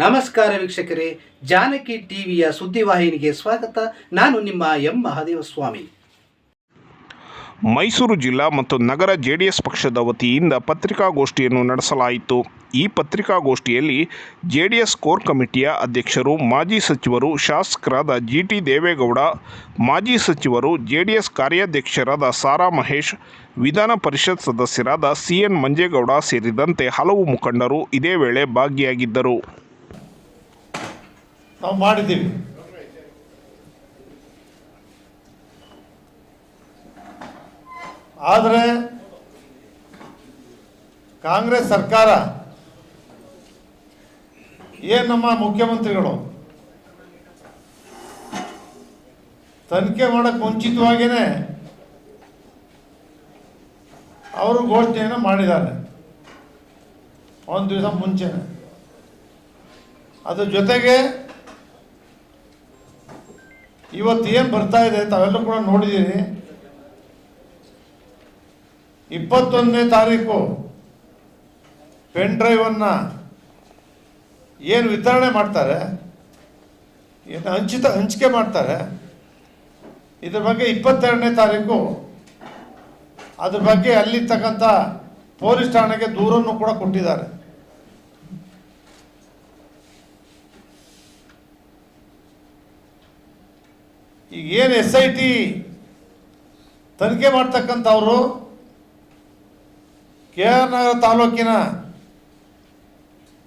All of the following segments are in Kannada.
ನಮಸ್ಕಾರ ವೀಕ್ಷಕರೇ, ಜಾನಕಿ ಟಿವಿಯ ಸುದ್ದಿವಾಹಿನಿಗೆ ಸ್ವಾಗತ. ನಾನು ನಿಮ್ಮ ಎಂ. ಮಹಾದೇವ ಸ್ವಾಮಿ ಮೈಸೂರು ಜಿಲ್ಲಾ ಮತ್ತು ನಗರ ಜೆಡಿಎಸ್ ಪಕ್ಷದ ವತಿಯಿಂದ ಪತ್ರಿಕಾಗೋಷ್ಠಿಯನ್ನು ನಡೆಸಲಾಯಿತು. ಈ ಪತ್ರಿಕಾಗೋಷ್ಠಿಯಲ್ಲಿ ಜೆಡಿಎಸ್ ಕೋರ್ ಕಮಿಟಿಯ ಅಧ್ಯಕ್ಷರು, ಮಾಜಿ ಸಚಿವರು ಶಾಸಕರಾದ ಜಿ ಟಿ ದೇವೇಗೌಡ, ಮಾಜಿ ಸಚಿವರು ಜೆ ಡಿ ಎಸ್ ಕಾರ್ಯಾಧ್ಯಕ್ಷರಾದ ಸಾರಾ ಮಹೇಶ್, ವಿಧಾನ ಪರಿಷತ್ ಸದಸ್ಯರಾದ ಸಿ ಎನ್ ಮಂಜೇಗೌಡ ಸೇರಿದಂತೆ ಹಲವು ಮುಖಂಡರು ಇದೇ ವೇಳೆ ಭಾಗಿಯಾಗಿದ್ದರು. ನಾವು ಮಾಡಿದ್ದೀವಿ. ಆದರೆ ಕಾಂಗ್ರೆಸ್ ಸರ್ಕಾರ ಏನು ನಮ್ಮ ಮುಖ್ಯಮಂತ್ರಿಗಳು? ತನಿಖೆ ಮಾಡೋಕ್ಕೆ ಮುಂಚಿತವಾಗಿಯೇ ಅವರು ಘೋಷಣೆಯನ್ನು ಮಾಡಿದ್ದಾರೆ. ಒಂದು ದಿವಸ ಮುಂಚೆನೆ. ಅದ್ರ ಜೊತೆಗೆ ಇವತ್ತು ಏನು ಬರ್ತಾ ಇದೆ ತಾವೆಲ್ಲ ಕೂಡ ನೋಡಿದ್ದೀರಿ ಇಪ್ಪತ್ತೊಂದನೇ ತಾರೀಕು ಪೆನ್ ಡ್ರೈವನ್ನು ಏನು ವಿತರಣೆ ಮಾಡ್ತಾರೆ, ಏನು ಹಂಚಿತ, ಹಂಚಿಕೆ ಮಾಡ್ತಾರೆ, ಇದ್ರ ಬಗ್ಗೆ ಇಪ್ಪತ್ತೆರಡನೇ ತಾರೀಕು, ಅದ್ರ ಬಗ್ಗೆ ಅಲ್ಲಿರ್ತಕ್ಕಂಥ ಪೊಲೀಸ್ ಠಾಣೆಗೆ ದೂರನ್ನು ಕೂಡ ಕೊಟ್ಟಿದ್ದಾರೆ. ಈಗ ಏನು ಎಸ್ ಐ ಟಿ ತನಿಖೆ ಮಾಡ್ತಕ್ಕಂಥವ್ರು ಕೆ ಆರ್ ನಗರ ತಾಲೂಕಿನ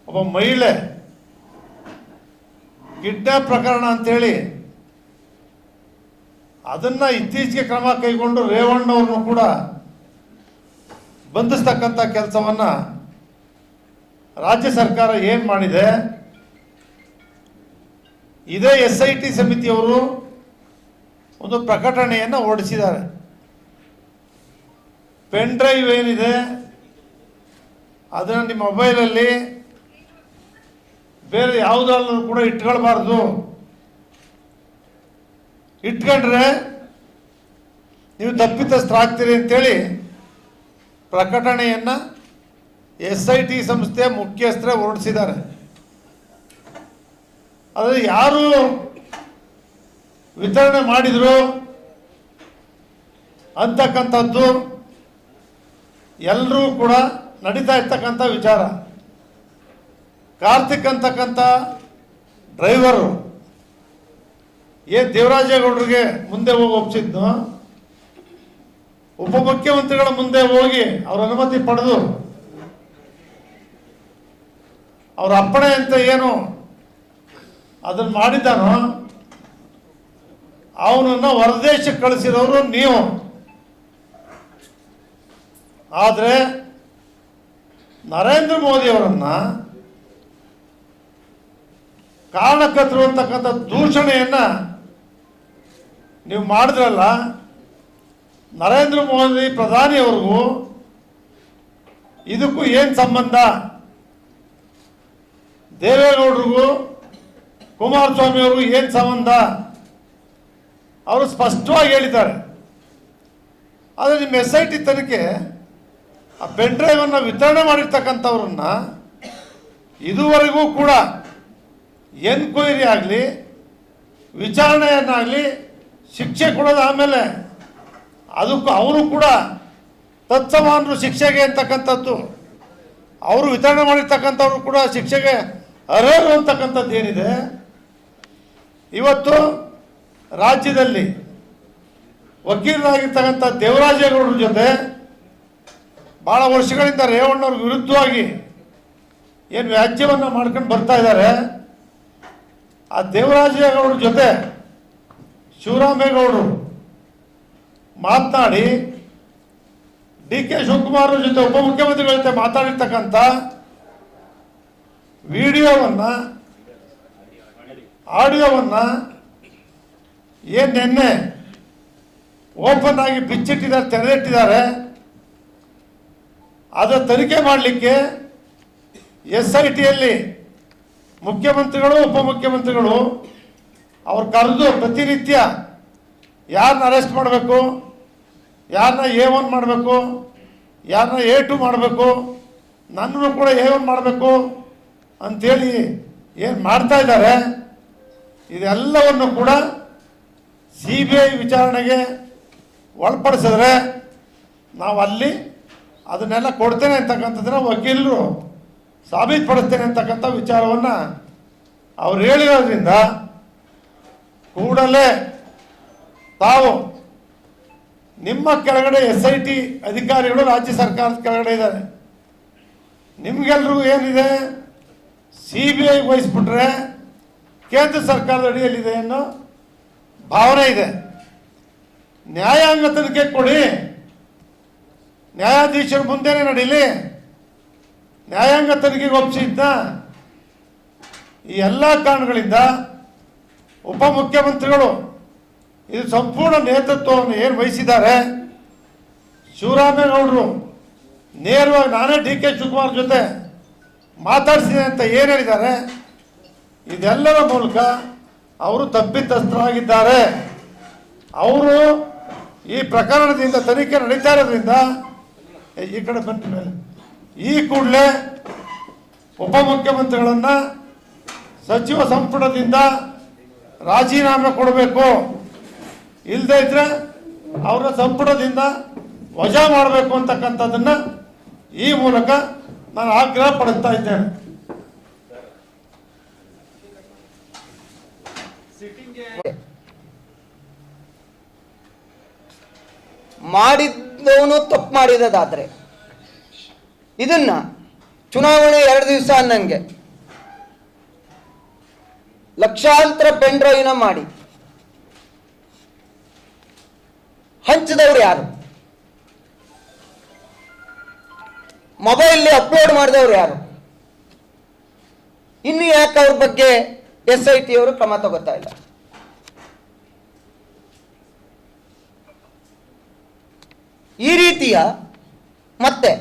ಒಬ್ಬ ಮಹಿಳೆ ಕಿಡ್ನಾಪ್ ಪ್ರಕರಣ ಅಂತೇಳಿ ಅದನ್ನು ಇತ್ತೀಚೆಗೆ ಕ್ರಮ ಕೈಗೊಂಡು ರೇವಣ್ಣವ್ರನ್ನು ಕೂಡ ಬಂಧಿಸ್ತಕ್ಕಂಥ ಕೆಲಸವನ್ನು ರಾಜ್ಯ ಸರ್ಕಾರ ಏನು ಮಾಡಿದೆ? ಇದೇ ಎಸ್ ಐ ಟಿ ಸಮಿತಿಯವರು ಒಂದು ಪ್ರಕಟಣೆಯನ್ನು ಹೊರಡಿಸಿದ್ದಾರೆ. ಪೆನ್ ಡ್ರೈವ್ ಏನಿದೆ, ಅದನ್ನು ನಿಮ್ಮ ಮೊಬೈಲಲ್ಲಿ ಬೇರೆ ಯಾವುದಾದ್ರೂ ಕೂಡ ಇಟ್ಕೊಳ್ಬಾರ್ದು. ಇಟ್ಕೊಂಡ್ರೆ ನೀವು ತಪ್ಪಿತಸ್ಥರಾಗ್ತೀರಿ ಅಂತೇಳಿ ಪ್ರಕಟಣೆಯನ್ನು ಎಸ್ ಐ ಟಿ ಸಂಸ್ಥೆಯ ಮುಖ್ಯಸ್ಥರೇ ಹೊರಡಿಸಿದ್ದಾರೆ. ಆದರೆ ಯಾರು ವಿತರಣೆ ಮಾಡಿದರು. ಅಂತಕ್ಕಂಥದ್ದು ಎಲ್ಲರೂ ಕೂಡ ನಡೀತಾ ಇರ್ತಕ್ಕಂಥ ವಿಚಾರ. ಕಾರ್ತಿಕ್ ಅಂತಕ್ಕಂಥ ಡ್ರೈವರು ಏನು ದೇವರಾಜೇಗೌಡರಿಗೆ ಮುಂದೆ ಹೋಗಿ ಒಪ್ಪಿಸಿದ್ನು ಉಪಮುಖ್ಯಮಂತ್ರಿಗಳ ಮುಂದೆ ಹೋಗಿ ಅವ್ರ ಅನುಮತಿ ಪಡೆದು. ಅವರ ಅಪ್ಪಣೆ ಅಂತ ಏನು ಅದನ್ನು ಮಾಡಿದ್ದಾನೋ ಅವನನ್ನು ಹೊರದೇಶಕ್ಕೆ ಕಳಿಸಿರೋರು ನೀವು. ಆದರೆ ನರೇಂದ್ರ ಮೋದಿ ಅವರನ್ನ ಕಾರಣಕ್ಕೆ ಅಂತಕ್ಕಂಥ ದೂಷಣೆಯನ್ನ ನೀವು ಮಾಡಿದ್ರಲ್ಲ, ನರೇಂದ್ರ ಮೋದಿ ಪ್ರಧಾನಿಯವ್ರಿಗೂ ಇದಕ್ಕೂ ಏನು ಸಂಬಂಧ? ದೇವೇಗೌಡರಿಗೂ ಕುಮಾರಸ್ವಾಮಿ ಅವ್ರಿಗೂ ಏನು ಸಂಬಂಧ? ಅವರು ಸ್ಪಷ್ಟವಾಗಿ ಹೇಳಿದ್ದಾರೆ. ಆದರೆ ನಿಮ್ಮ ಎಸ್ ಐ ಟಿ ತನಿಖೆ, ಆ ಪೆನ್ ಡ್ರೈವನ್ನು ವಿತರಣೆ ಮಾಡಿರ್ತಕ್ಕಂಥವ್ರನ್ನ ಇದುವರೆಗೂ ಕೂಡ ಎನ್ಕ್ವೈರಿ ಆಗಲಿ, ವಿಚಾರಣೆಯನ್ನಾಗಲಿ ಶಿಕ್ಷೆ ಕೊಡೋದು ಆಮೇಲೆ ಅದಕ್ಕೂ ಅವರು ಕೂಡ ತತ್ಸಮಾನರು ಶಿಕ್ಷೆಗೆ ಅಂತಕ್ಕಂಥದ್ದು, ಅವರು ವಿತರಣೆ ಮಾಡಿರ್ತಕ್ಕಂಥವ್ರು ಕೂಡ ಶಿಕ್ಷೆಗೆ ಅರ್ಹರು ಅಂತಕ್ಕಂಥದ್ದು ಏನಿದೆ? ಇವತ್ತು ರಾಜ್ಯದಲ್ಲಿ ವಕೀಲರಾಗಿರ್ತಕ್ಕಂಥ ದೇವರಾಜೇಗೌಡರ ಜೊತೆ ಭಾಳ ವರ್ಷಗಳಿಂದ ರೇವಣ್ಣವ್ರ ವಿರುದ್ಧವಾಗಿ ಏನು ವ್ಯಾಜ್ಯವನ್ನು ಮಾಡ್ಕೊಂಡು ಬರ್ತಾ ಇದ್ದಾರೆ. ಆ ದೇವರಾಜೇಗೌಡರ ಜೊತೆ ಶಿವರಾಮೇಗೌಡರು ಮಾತನಾಡಿ ಡಿ ಕೆ ಶಿವಕುಮಾರ್ ಜೊತೆ ಉಪಮುಖ್ಯಮಂತ್ರಿಗಳ ಜೊತೆ ಮಾತಾಡಿರ್ತಕ್ಕಂಥ ವಿಡಿಯೋವನ್ನು, ಆಡಿಯೋವನ್ನು ಏನು ನಿನ್ನೆ ಓಪನ್ ಆಗಿ ಬಿಚ್ಚಿಟ್ಟಿದ್ದಾರೆ, ತೆರೆದಿಟ್ಟಿದ್ದಾರೆ. ಅದರ ತನಿಖೆ ಮಾಡಲಿಕ್ಕೆ ಎಸ್ ಐ ಟಿಯಲ್ಲಿ ಮುಖ್ಯಮಂತ್ರಿಗಳು, ಉಪಮುಖ್ಯಮಂತ್ರಿಗಳು ಅವ್ರು ಕರೆದು ಪ್ರತಿನಿತ್ಯ ಯಾರನ್ನ ಅರೆಸ್ಟ್ ಮಾಡಬೇಕು ಯಾರನ್ನ ಎ ಒನ್ ಮಾಡಬೇಕು ಯಾರನ್ನ ಎ ಟು ಮಾಡಬೇಕು, ನನ್ನನ್ನು ಕೂಡ ಎ ಒನ್ ಮಾಡಬೇಕು ಅಂಥೇಳಿ ಏನು ಮಾಡ್ತಾ ಇದ್ದಾರೆ, ಇದೆಲ್ಲವನ್ನು ಕೂಡ ಸಿ ಬಿ ಐ ವಿಚಾರಣೆಗೆ ಒಳಪಡಿಸಿದ್ರೆ ನಾವು ಅಲ್ಲಿ ಅದನ್ನೆಲ್ಲ ಕೊಡ್ತೇನೆ ಅಂತಕ್ಕಂಥದ್ದನ್ನ ವಕೀಲರು ಸಾಬೀತುಪಡಿಸ್ತೇನೆ ಅಂತಕ್ಕಂಥ ವಿಚಾರವನ್ನು ಅವ್ರು ಹೇಳಿರೋದ್ರಿಂದ ಕೂಡಲೇ ತಾವು ನಿಮ್ಮ ಕೆಳಗಡೆ ಎಸ್ ಐ ಟಿ ಅಧಿಕಾರಿಗಳು ರಾಜ್ಯ ಸರ್ಕಾರದ ಕೆಳಗಡೆ ಇದ್ದಾರೆ. ನಿಮಗೆಲ್ರಿಗೂ ಏನಿದೆ? ಸಿ ಬಿ ಐ ವಹಿಸ್ಬಿಟ್ರೆ ಕೇಂದ್ರ ಸರ್ಕಾರದ ಅಡಿಯಲ್ಲಿದೆ ಅನ್ನೋ ಭಾವನೆ ಇದೆ. ನ್ಯಾಯಾಂಗ ತನಿಖೆ ಕೊಡಿ. ನ್ಯಾಯಾಧೀಶರ ಮುಂದೆನೇ ನಡೀಲಿ. ನ್ಯಾಯಾಂಗ ತನಿಖೆಗೆ ಒಪ್ಪಿಸಿದ್ದ ಈ ಎಲ್ಲ ಕಾರಣಗಳಿಂದ ಉಪಮುಖ್ಯಮಂತ್ರಿಗಳು ಇದು ಸಂಪೂರ್ಣ ನೇತೃತ್ವವನ್ನು ಏನು ವಹಿಸಿದ್ದಾರೆ? ಶಿವರಾಮೇಗೌಡರು ನೇರವಾಗಿ ನಾನೇ ಡಿ ಕೆ ಶಿವಕುಮಾರ್ ಜೊತೆ ಮಾತಾಡಿಸಿದೆ ಅಂತ ಏನು ಹೇಳಿದ್ದಾರೆ? ಇದೆಲ್ಲರ ಮೂಲಕ ಅವರು ತಪ್ಪಿತಸ್ಥರಾಗಿದ್ದಾರೆ. ಅವರು ಈ ಪ್ರಕರಣದಿಂದ ತನಿಖೆ ನಡೀತಾ ಇರೋದ್ರಿಂದ ಈ ಕಡೆ ಬಂದ ಮೇಲೆ. ಈ ಕೂಡಲೇ ಉಪಮುಖ್ಯಮಂತ್ರಿಗಳನ್ನು ಸಚಿವ ಸಂಪುಟದಿಂದ ರಾಜೀನಾಮೆ ಕೊಡಬೇಕು. ಇಲ್ಲದೇ ಇದ್ರೆ ಅವರ ಸಂಪುಟದಿಂದ ವಜಾ ಮಾಡಬೇಕು ಅಂತಕ್ಕಂಥದ್ದನ್ನು ಈ ಮೂಲಕ ನಾನು ಆಗ್ರಹ ಪಡಿಸ್ತಾ ಇದ್ದೇನೆ. ಮಾಡಿದ್ದವನು ತಪ್ಪು ಮಾಡಿದದಾದ್ರೆ. ಇದನ್ನ ಚುನಾವಣೆ ಎರಡು ದಿವಸ ಅನ್ನಂಗೆ ಲಕ್ಷಾಂತರ ಪೆಂಡ್ರೈವ್ನ ಮಾಡಿ. ಹಂಚಿದವರು ಯಾರು? ಮೊಬೈಲ್ ಅಪ್ಲೋಡ್ ಮಾಡಿದವ್ರು ಯಾರು? ಇನ್ನು ಯಾಕೆ ಅವ್ರ ಬಗ್ಗೆ ಎಸ್ ಐ ಟಿ ಅವರು ಕ್ರಮ ತಗೋತಾ ಇಲ್ಲ? ಈ ರೀತಿಯ ಮತ್ತೆ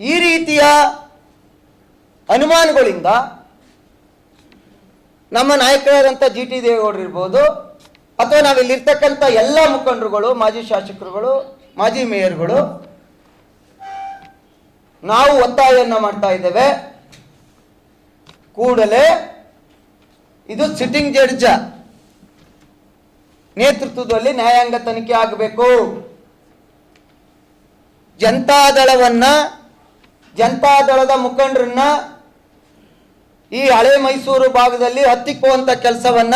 ಈ ರೀತಿಯ ಅನುಮಾನಗಳಿಂದ ನಮ್ಮ ನಾಯಕರಾದಂಥ ಜಿ ಟಿ ದೇವೇಗೌಡರು ಇರ್ಬೋದು, ಅಥವಾ ನಾವಿಲ್ಲಿರ್ತಕ್ಕಂಥ ಎಲ್ಲ ಮುಖಂಡರುಗಳು, ಮಾಜಿ ಶಾಸಕರುಗಳು, ಮಾಜಿ ಮೇಯರ್ಗಳು, ನಾವು ಒತ್ತಾಯವನ್ನು ಮಾಡ್ತಾ ಇದ್ದೇವೆ. ಕೂಡಲೇ ಇದು ಸಿಟ್ಟಿಂಗ್ ಜಡ್ಜ ನೇತೃತ್ವದಲ್ಲಿ ನ್ಯಾಯಾಂಗ ತನಿಖೆ ಆಗಬೇಕು. ಜನತಾದಳವನ್ನ, ಜನತಾದಳದ ಮುಖಂಡರನ್ನ ಈ ಹಳೆ ಮೈಸೂರು ಭಾಗದಲ್ಲಿ ಹತ್ತಿಕ್ಕುವಂತ ಕೆಲಸವನ್ನ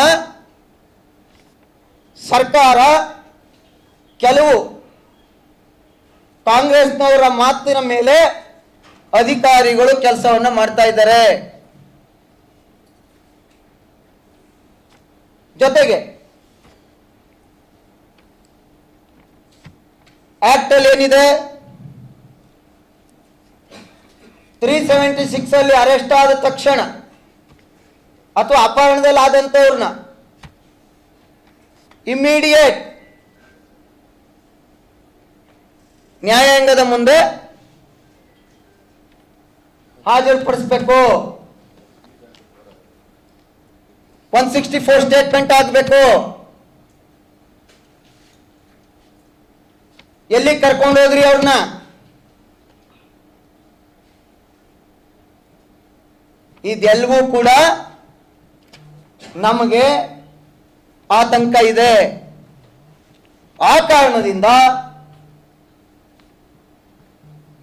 ಸರ್ಕಾರ ಕೆಲವು ಕಾಂಗ್ರೆಸ್ನವರ ಮಾತಿನ ಮೇಲೆ ಅಧಿಕಾರಿಗಳು ಕೆಲಸವನ್ನ ಮಾಡ್ತಾ ಇದ್ದಾರೆ. ಜೊತೆಗೆ ಆಕ್ಟ್ ಏನಿದೆ? ತ್ರೀ ಸೆವೆಂಟಿ ಸಿಕ್ಸ್ ಅಲ್ಲಿ ಅರೆಸ್ಟ್ ಆದ ತಕ್ಷಣ ಅಥವಾ ಅಪಹರಣದಲ್ಲಿ ಆದಂತವ್ರನ್ನ ಇಮ್ಮಿಡಿಯೇಟ್ ನ್ಯಾಯಾಂಗದ ಮುಂದೆ ಹಾಜರುಪಡಿಸ್ಬೇಕು. ಒನ್ ಸಿಕ್ಸ್ಟಿ ಫೋರ್ ಸ್ಟೇಟ್ಮೆಂಟ್ ಆಗಬೇಕು ಎಲ್ಲಿ ಕರ್ಕೊಂಡು ಹೋಗ್ರಿ ಅವ್ರನ್ನ? ಇದೆಲ್ಲವೂ ಕೂಡ ನಮಗೆ ಆತಂಕ ಇದೆ. ಆ ಕಾರಣದಿಂದ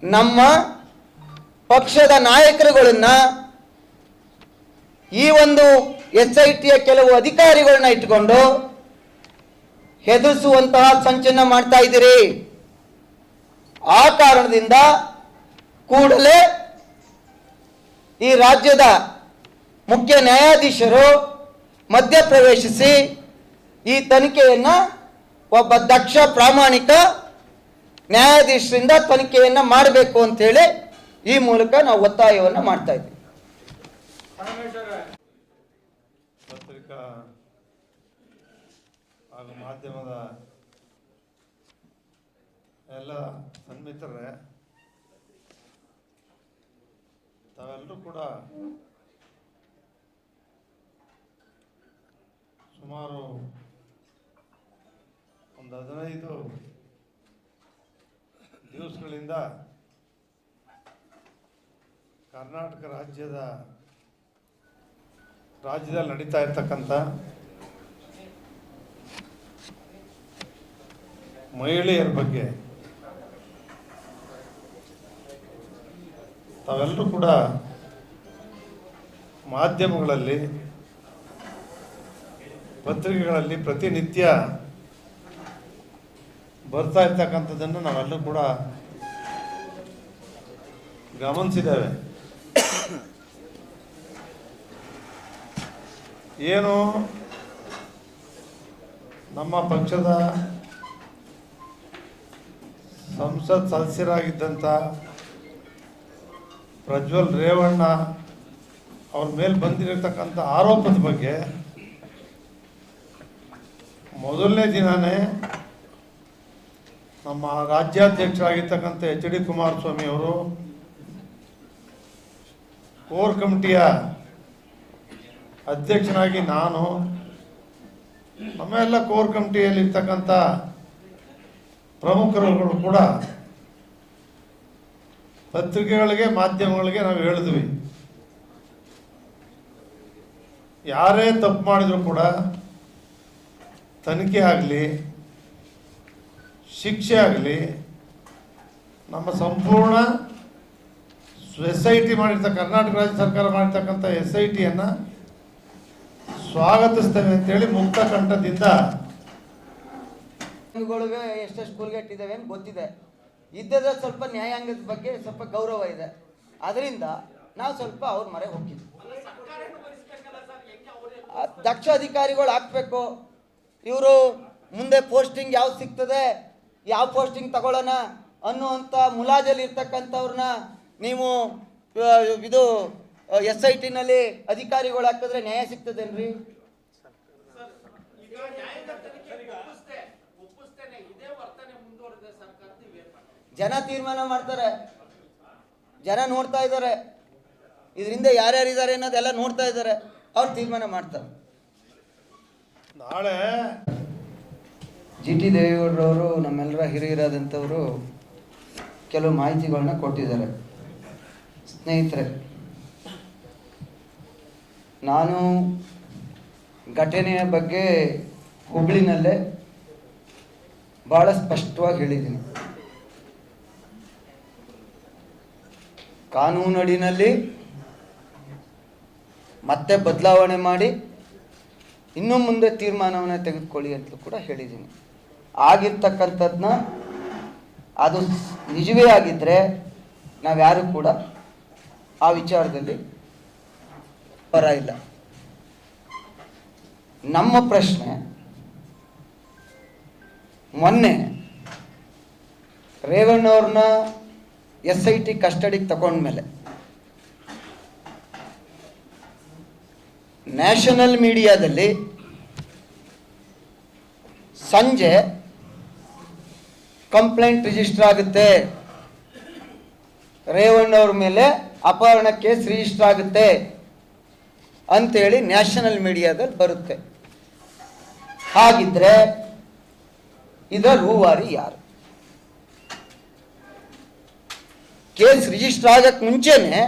ನಮ್ಮ ಪಕ್ಷದ ನಾಯಕರುಗಳನ್ನ ಈ ಒಂದು ಎಸ್ ಐ ಟಿಯ ಕೆಲವು ಅಧಿಕಾರಿಗಳನ್ನ ಇಟ್ಟುಕೊಂಡು ಹೆದರಿಸುವಂತಹ ಸಂಚನ್ನ ಮಾಡ್ತಾ ಇದ್ದೀರಿ. ಆ ಕಾರಣದಿಂದ ಕೂಡಲೇ ಈ ರಾಜ್ಯದ ಮುಖ್ಯ ನ್ಯಾಯಾಧೀಶರು ಮಧ್ಯಪ್ರವೇಶಿಸಿ ಈ ತನಿಖೆಯನ್ನ ಒಬ್ಬ ದಕ್ಷ ಪ್ರಾಮಾಣಿಕ ನ್ಯಾಯಾಧೀಶರಿಂದ ತನಿಖೆಯನ್ನ ಮಾಡಬೇಕು ಅಂತೇಳಿ ಈ ಮೂಲಕ ನಾವು ಒತ್ತಾಯವನ್ನು ಮಾಡ್ತಾ ಇದ್ದೀವಿ. ಮಾಧ್ಯಮದ ಎಲ್ಲ ಸನ್ಮಿತರೇ ತಾವೆಲ್ಲರೂ ಕೂಡ ಸುಮಾರು ಒಂದು ಹದಿನೈದು ದಿವಸಗಳಿಂದ ಕರ್ನಾಟಕ ರಾಜ್ಯದ ರಾಜ್ಯದಲ್ಲಿ ನಡೀತಾ ಇರ್ತಕ್ಕಂಥ ಮಹಿಳೆಯರ ಬಗ್ಗೆ ತಾವೆಲ್ಲರೂ ಕೂಡ ಮಾಧ್ಯಮಗಳಲ್ಲಿ, ಪತ್ರಿಕೆಗಳಲ್ಲಿ ಪ್ರತಿನಿತ್ಯ ಬರ್ತಾ ಇರ್ತಕ್ಕಂಥದ್ದನ್ನು ನಾವೆಲ್ಲರೂ ಕೂಡ ಗಮನಿಸಿದ್ದೇವೆ. ಏನು ನಮ್ಮ ಪಕ್ಷದ ಸಂಸತ್ ಸದಸ್ಯರಾಗಿದ್ದಂಥ ಪ್ರಜ್ವಲ್ ರೇವಣ್ಣ ಅವ್ರ ಮೇಲೆ ಬಂದಿರತಕ್ಕಂಥ ಆರೋಪದ ಬಗ್ಗೆ ಮೊದಲನೇ ದಿನವೇ ನಮ್ಮ ರಾಜ್ಯಾಧ್ಯಕ್ಷರಾಗಿರ್ತಕ್ಕಂಥ ಎಚ್ ಡಿ ಕುಮಾರಸ್ವಾಮಿ ಅವರು ಕೋರ್ ಕಮಿಟಿಯ ಅಧ್ಯಕ್ಷನಾಗಿ ನಾನು ನಮ್ಮೆಲ್ಲ ಕೋರ್ ಕಮಿಟಿಯಲ್ಲಿರ್ತಕ್ಕಂಥ ಪ್ರಮುಖರುಗಳು ಕೂಡ ಪತ್ರಿಕೆಗಳಿಗೆ, ಮಾಧ್ಯಮಗಳಿಗೆ ನಾವು ಹೇಳಿದ್ವಿ. ಯಾರೇ ತಪ್ಪು ಮಾಡಿದರೂ ಕೂಡ ತನಿಖೆ ಆಗಲಿ, ಶಿಕ್ಷೆ ಆಗಲಿ, ನಮ್ಮ ಸಂಪೂರ್ಣ ಎಸ್ ಐ ಟಿ ಮಾಡಿರ್ತ, ಕರ್ನಾಟಕ ರಾಜ್ಯ ಸರ್ಕಾರ ಮಾಡಿರ್ತಕ್ಕಂಥ ಎಸ್ ಐ ಟಿಯನ್ನು ಸ್ವಾಗತಿಸ್ತೇವೆ ಅಂತೇಳಿ ಮುಕ್ತ ಕಂಠದಿಂದ ಇವುಗಳಿಗೆ ಎಷ್ಟೆಷ್ಟು ಸ್ಕೂಲ್ಗೆ ಗೊತ್ತಿದೆ. ಇದ್ದದ ಸ್ವಲ್ಪ ನ್ಯಾಯಾಂಗದ ಬಗ್ಗೆ ಸ್ವಲ್ಪ ಗೌರವ ಇದೆ. ಅದರಿಂದ ನಾವು ಸ್ವಲ್ಪ ಅವ್ರ ಮರೆ ಹೋಗಿದ್ವಿ ದಕ್ಷ ಅಧಿಕಾರಿಗಳು ಹಾಕ್ಬೇಕು. ಇವರು ಮುಂದೆ ಪೋಸ್ಟಿಂಗ್ ಯಾವ್ದು ಸಿಗ್ತದೆ, ಯಾವ ಪೋಸ್ಟಿಂಗ್ ತಗೊಳ್ಳೋಣ ಅನ್ನುವಂಥ ಮುಲಾಜಲ್ಲಿ ಇರ್ತಕ್ಕಂಥವ್ರನ್ನ ನೀವು ಇದು ಎಸ್ ಐ ಟಿನಲ್ಲಿ ಅಧಿಕಾರಿಗಳು ಹಾಕಿದ್ರೆ ನ್ಯಾಯ ಸಿಗ್ತದೇನ್ರಿ? ಜನ ತೀರ್ಮಾನ ಮಾಡ್ತಾರೆ. ಜನ ನೋಡ್ತಾ ಇದ್ದಾರೆ. ಇದರಿಂದ ಯಾರ್ಯಾರಿದ್ದಾರೆ ಅನ್ನೋದೆಲ್ಲ ನೋಡ್ತಾ ಇದ್ದಾರೆ. ಅವ್ರು ತೀರ್ಮಾನ ಮಾಡ್ತಾರೆ. ನಾಳೆ ಜಿ ಟಿ ದೇವೇಗೌಡರವರು ನಮ್ಮೆಲ್ಲರ ಹಿರಿಯರಾದಂಥವರು ಕೆಲವು ಮಾಹಿತಿಗಳನ್ನ ಕೊಟ್ಟಿದ್ದಾರೆ. ಸ್ನೇಹಿತರೆ ನಾನು ಘಟನೆಯ ಬಗ್ಗೆ ಹುಬ್ಳಿನಲ್ಲೇ ಭಾಳ ಸ್ಪಷ್ಟವಾಗಿ ಹೇಳಿದ್ದೀನಿ. ಕಾನೂನಡಿನಲ್ಲಿ ಮತ್ತೆ ಬದಲಾವಣೆ ಮಾಡಿ ಇನ್ನು ಮುಂದೆ ತೀರ್ಮಾನವನ್ನು ತೆಗೆದುಕೊಳ್ಳಿ ಅಂತಲೂ ಕೂಡ ಹೇಳಿದ್ದೀನಿ. ಆಗಿರ್ತಕ್ಕಂಥದ್ದನ್ನ ಅದು ನಿಜವೇ ಆಗಿದ್ದರೆ ನಾವ್ಯಾರು ಕೂಡ ಆ ವಿಚಾರದಲ್ಲಿ ಪರ ಇಲ್ಲ. ನಮ್ಮ ಪ್ರಶ್ನೆ ಮೊನ್ನೆ ರೇವಣ್ಣವ್ರನ್ನ ಎಸ್ ಐ ಟಿ ಕಸ್ಟಡಿಗೆ ತಗೊಂಡ್ಮೇಲೆ ನ್ಯಾಷನಲ್ ಮೀಡಿಯಾದಲ್ಲಿ ಸಂಜೆ ಕಂಪ್ಲೇಂಟ್ ರಿಜಿಸ್ಟರ್ ಆಗುತ್ತೆ. ರೇವಣ್ಣವ್ರ ಮೇಲೆ ಅಪಹರಣ ಕೇಸ್ ರಿಜಿಸ್ಟರ್ ಆಗುತ್ತೆ ಅಂತೇಳಿ ನ್ಯಾಷನಲ್ ಮೀಡಿಯಾದಲ್ಲಿ ಬರುತ್ತೆ. ಹಾಗಿದ್ರೆ ಇದರ ರೂವಾರಿ ಯಾರು? ಕೇಸ್ ರಿಜಿಸ್ಟರ್ ಆಗಕ್ಕೆ ಮುಂಚೆನೆ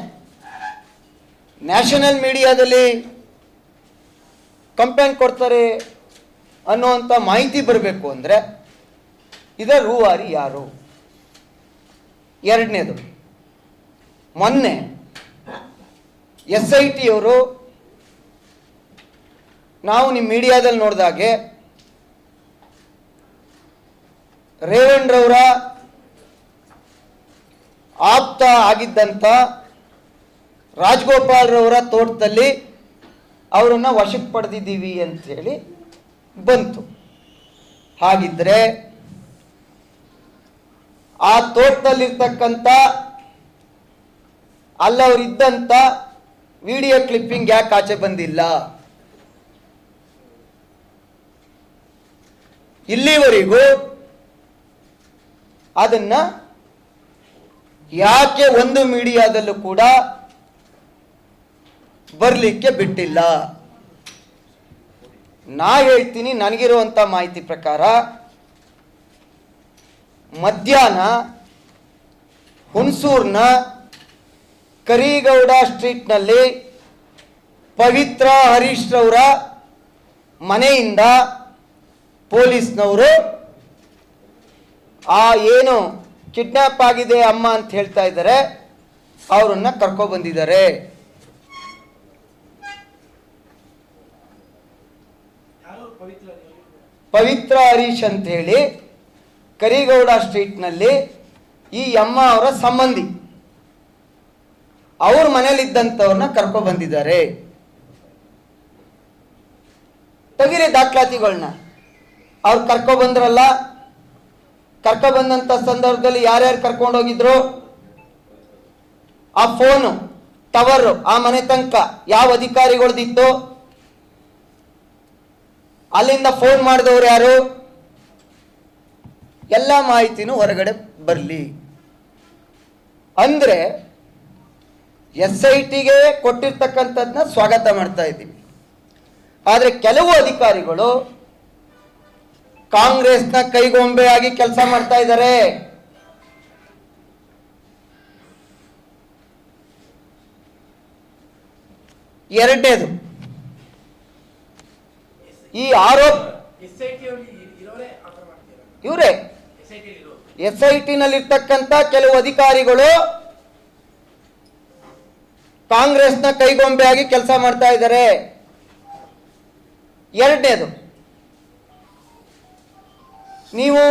ನ್ಯಾಷನಲ್ ಮೀಡಿಯಾದಲ್ಲಿ ಕಂಪ್ಲೇಂಟ್ ಕೊಡ್ತಾರೆ ಅನ್ನುವಂಥ ಮಾಹಿತಿ ಬರಬೇಕು ಅಂದರೆ ಇದರ ರೂವಾರಿ ಯಾರು? ಎರಡನೇದು, ಮೊನ್ನೆ ಎಸ್ ಐ ಟಿಯವರು ನಾವು ನಿಮ್ಮ ಮೀಡಿಯಾದಲ್ಲಿ ನೋಡಿದಾಗೆ ರೇವಣ್ರವರ ಆಪ್ತ ಆಗಿದ್ದಂಥ ರಾಜಗೋಪಾಲ್ರವರ ತೋಟದಲ್ಲಿ ಅವರನ್ನು ವಶಕ್ಕೆ ಪಡೆದಿದ್ದೀವಿ ಹೇಳಿ ಬಂತು. ಹಾಗಿದ್ರೆ ಆ ತೋಟದಲ್ಲಿರ್ತಕ್ಕಂಥ ಅಲ್ಲವರಿದ್ದಂಥ ವಿಡಿಯೋ ಕ್ಲಿಪ್ಪಿಂಗ್ ಯಾಕೆ ಆಚೆ ಬಂದಿಲ್ಲ? ಇಲ್ಲಿವರೆಗೂ ಅದನ್ನ ಯಾಕೆ ಒಂದು ಮೀಡಿಯಾದಲ್ಲೂ ಕೂಡ ಬರಲಿಕ್ಕೆ ಬಿಟ್ಟಿಲ್ಲ? ನಾ ಹೇಳ್ತೀನಿ ನನಗಿರುವಂಥ ಮಾಹಿತಿ ಪ್ರಕಾರ ಮಧ್ಯಾಹ್ನ ಹುಣಸೂರ್ನ ಕರಿಗೌಡ ಸ್ಟ್ರೀಟ್ನಲ್ಲಿ ಪವಿತ್ರ ಹರೀಶ್ ರವರ ಮನೆಯಿಂದ ಪೊಲೀಸ್ನವರು ಆ ಏನು ಕಿಡ್ನಾಪ್ ಆಗಿದೆ ಅಮ್ಮ ಅಂತ ಹೇಳ್ತಾ ಇದ್ದಾರೆ. ಅವರನ್ನ ಕರ್ಕೊಬಂದಿದ್ದಾರೆ ಪವಿತ್ರ ಹರೀಶ್ ಅಂತ ಹೇಳಿ ಕರಿಗೌಡ ಸ್ಟ್ರೀಟ್ನಲ್ಲಿ ಈ ಅಮ್ಮ ಅವರ ಸಂಬಂಧಿ. ಅವ್ರ ಮನೇಲಿದ್ದಂಥವ್ರನ್ನ ಕರ್ಕೊ ಬಂದಿದ್ದಾರೆ. ತೆಗಿರಿ ದಾಖಲಾತಿಗಳನ್ನ ಅವ್ರು ಕರ್ಕೊ ಬಂದ್ರಲ್ಲ ಕರ್ಕೊ ಬಂದಂತ ಸಂದರ್ಭದಲ್ಲಿ ಯಾರ್ಯಾರು ಕರ್ಕೊಂಡು ಹೋಗಿದ್ರು ಆ ಫೋನು, ಟವರ್, ಆ ಮನೆ ತನಕ ಯಾವ ಅಧಿಕಾರಿಗಳದಿತ್ತು? ಅಲ್ಲಿಂದ ಫೋನ್ ಮಾಡಿದವ್ರು ಯಾರು? ಎಲ್ಲ ಮಾಹಿತಿನೂ ಹೊರಗಡೆ ಬರಲಿ. ಅಂದ್ರೆ ಎಸ್ ಐ ಟಿಗೆ ಕೊಟ್ಟಿರ್ತಕ್ಕಂಥದ್ದನ್ನ ಸ್ವಾಗತ ಮಾಡ್ತಾ ಇದ್ದೀವಿ. ಆದರೆ ಕೆಲವು ಅಧಿಕಾರಿಗಳು ಕಾಂಗ್ರೆಸ್ನ ಕೈಗೊಂಬೆಯಾಗಿ ಕೆಲಸ ಮಾಡ್ತಾ ಇದ್ದಾರೆ. ಎರಡನೇದು. ಈ ಆರೋಪ ಇವರೇ. ಎಸ್ ಐ ಟಿನಲ್ಲಿರ್ತಕ್ಕಂಥ ಕೆಲವು ಅಧಿಕಾರಿಗಳು ಕಾಂಗ್ರೆಸ್ನ ಕೈಗೊಂಬೆಯಾಗಿ ಕೆಲಸ ಮಾಡ್ತಾ ಇದ್ದಾರೆ. ಎರಡನೇದು. ನೀವು